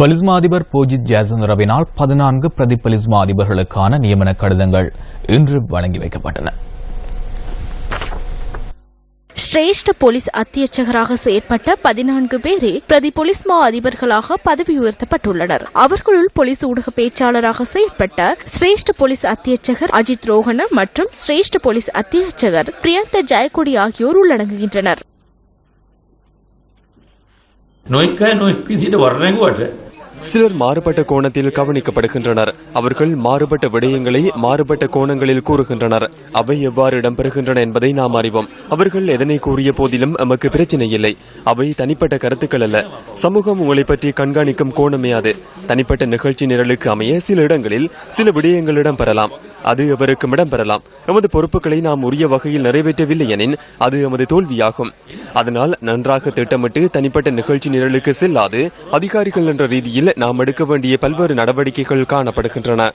பலிஸ்மா அதிபர் போஜித் ஜாசந்தரவினால் பதினான்கு பிரதி நியமன கடிதங்கள் இன்று வழங்கி வைக்கப்பட்டன. சிரேஷ்ட போலீஸ் அத்தியட்சகராக செயற்பட்ட பதினான்கு பேரே பிரதி போலீஸ்மா அதிபர்களாக பதவி உயர்த்தப்பட்டுள்ளனர் அவர்களுள் போலீஸ் ஊடக பேச்சாளராக செயற்பட்ட சிரேஷ்ட போலீஸ் அத்தியட்சகர் அஜித் ரோஹன மற்றும் சிரேஷ்ட போலீஸ் அத்தியட்சகர் பிரியந்த ஜெயக்கொடி ஆகியோர் உள்ளடங்குகின்றனர். நோய்க்க நோய்க்கு சிலர் மாறுபட்ட கோணத்தில் கவனிக்கப்படுகின்றனர். அவர்கள் மாறுபட்ட விடயங்களை மாறுபட்ட கோணங்களில் கூறுகின்றனர். அவை எவ்வாறு இடம்பெறுகின்றன என்பதை நாம் அறிவோம். அவர்கள் எதனை கூறிய போதிலும் எமக்கு பிரச்சனை இல்லை. அவை தனிப்பட்ட கருத்துக்கள் அல்ல. சமூகம் உங்களை பற்றி கண்காணிக்கும் கோணமே அது. தனிப்பட்ட நிகழ்ச்சி நிரலுக்கு அமைய சில இடங்களில் சில விடயங்கள் இடம்பெறலாம். அது எவருக்கும் இடம்பெறலாம். எமது பொறுப்புகளை நாம் உரிய வகையில் நிறைவேற்றவில்லை எனின் அது எமது தோல்வியாகும். அதனால் நன்றாக திட்டமிட்டு தனிப்பட்ட நிகழ்ச்சி நிரலுக்கு செல்லாது அதிகாரிகள் என்ற ரீதியில் நாம் எடுக்க வேண்டிய பல்வேறு நடவடிக்கைகள் காணப்படுகின்றன.